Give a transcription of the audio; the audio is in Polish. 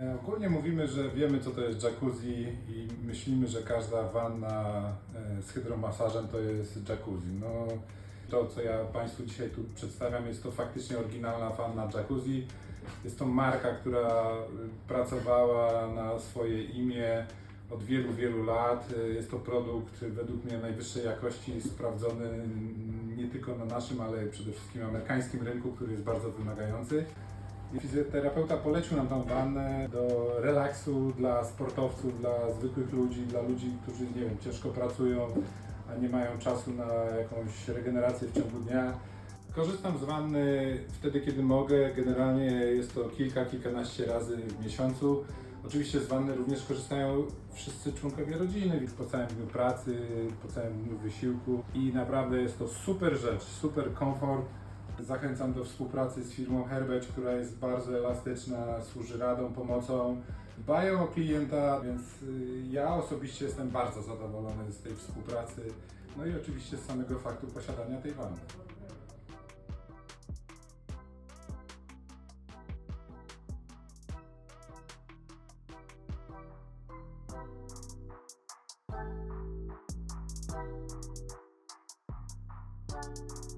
E, Ogólnie mówimy, że wiemy co to jest jacuzzi i myślimy, że każda wanna e, z hydromasażem to jest jacuzzi. No, to co ja Państwu dzisiaj tu przedstawiam jest to faktycznie oryginalna wanna jacuzzi. Jest to marka, która e, pracowała na swoje imię od wielu, wielu lat. Jest to produkt według mnie najwyższej jakości, sprawdzony nie tylko na naszym, ale przede wszystkim amerykańskim rynku, który jest bardzo wymagający. Fizjoterapeuta polecił nam tą wannę do relaksu dla sportowców, dla zwykłych ludzi, dla ludzi, którzy nie wiem, ciężko pracują, a nie mają czasu na jakąś regenerację w ciągu dnia. Korzystam z wanny wtedy, kiedy mogę. Generalnie jest to kilka, kilkanaście razy w miesiącu. Oczywiście z wanny również korzystają wszyscy członkowie rodziny po całym dniu pracy, po całym dniu wysiłku i naprawdę jest to super rzecz, super komfort. Zachęcam do współpracy z firmą Herbeć, która jest bardzo elastyczna, służy radą, pomocą. Dbają o klienta, więc y, ja osobiście jestem bardzo zadowolony z tej współpracy. No i oczywiście z samego faktu posiadania tej wanny.